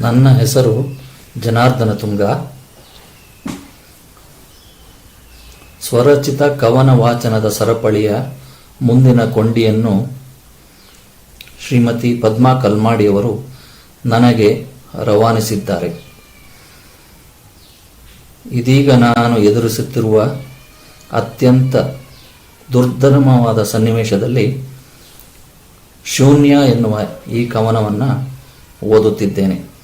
ನನ್ನ ಹೆಸರು ಜನಾರ್ದನ ತುಂಗ. ಸ್ವರಚಿತ ಕವನ ವಾಚನದ ಸರಪಳಿಯ ಮುಂದಿನ ಕೊಂಡಿಯನ್ನು ಶ್ರೀಮತಿ ಪದ್ಮಾ ಕಲ್ಮಾಡಿಯವರು ನನಗೆ ರವಾನಿಸಿದ್ದಾರೆ. ಇದೀಗ ನಾನು ಎದುರಿಸುತ್ತಿರುವ ಅತ್ಯಂತ ದುರ್ಧರ್ಮವಾದ ಸನ್ನಿವೇಶದಲ್ಲಿ ಶೂನ್ಯ ಎನ್ನುವ ಈ ಕವನವನ್ನು ಓದುತ್ತಿದ್ದೇನೆ.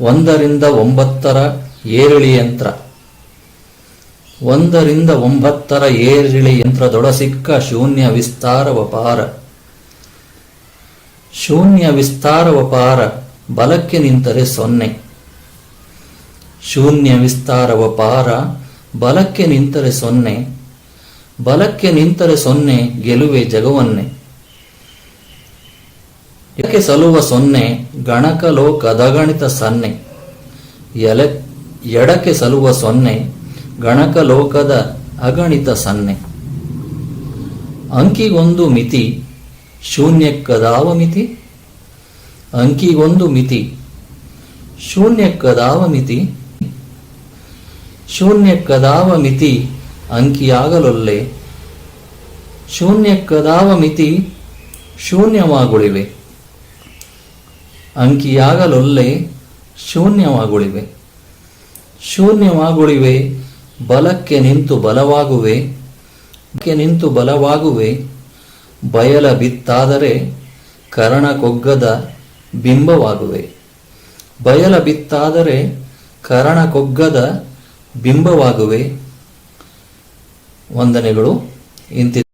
ಒಂದರಿಂದ ಒಂಬತ್ತರ ಏರಿಳಿ ಯಂತ್ರ. ಒಂದರಿಂದ ಒಂಬತ್ತರ ಏರಿಳಿ ಯಂತ್ರದೊಡಸಿಕ್ಕ ಶೂನ್ಯ ವಿಸ್ತಾರವಪಾರ ಶೂನ್ಯ ವಿಸ್ತಾರವಪಾರ ಬಲಕ್ಕೆ ನಿಂತರೆ ಸೊನ್ನೆ. ಶೂನ್ಯ ವಿಸ್ತಾರವಪಾರ ಬಲಕ್ಕೆ ನಿಂತರೆ ಸೊನ್ನೆ. ಬಲಕ್ಕೆ ನಿಂತರೆ ಸೊನ್ನೆ ಗೆಲುವೆ ಜಗವನ್ನೇ. ಎಡಕ್ಕೆ ಸಲುವ ಸೊನ್ನೆ, ಗಣಕ ಲೋಕ ಅಧಗಣಿತ ಸನ್ನೆ? ಎಲೆ, ಎಡಕ್ಕೆ ಸಲುವ ಸೊನ್ನೆ, ಗಣಕ ಲೋಕದ ಅಗಣಿತ ಸನ್ನೆ. ಅಂಕಿಗೊಂದು ಮಿತಿ, ಶೂನ್ಯಕ್ಕದಾವ ಮಿತಿ? ಅಂಕಿಗೊಂದು ಮಿತಿ, ಶೂನ್ಯಕ್ಕದಾವ ಮಿತಿ? ಶೂನ್ಯಕ್ಕದಾವ ಮಿತಿ ಅಂಕಿಯಾಗಲೊಲ್ಲೆ, ಶೂನ್ಯಕ್ಕದಾವ ಮಿತಿ ಶೂನ್ಯವಾಗುಳಿವೆ. ಅಂಕಿಯಾಗಲೊಲ್ಲೆ ಶೂನ್ಯವಾಗುಳಿವೆ. ಶೂನ್ಯವಾಗುಳಿವೆ, ಬಲಕ್ಕೆ ನಿಂತು ಬಲವಾಗುವೆ ನಿಂತು ಬಲವಾಗುವೆ, ಬಯಲ ಬಿತ್ತಾದರೆ ಕರಣ ಕೊಗ್ಗದ ಬಿಂಬವಾಗುವೆ. ಬಯಲ ಬಿತ್ತಾದರೆ ಕರಣ ಕೊಗ್ಗದ ಬಿಂಬವಾಗುವೆ. ವಂದನೆಗಳು ಇಂತಿ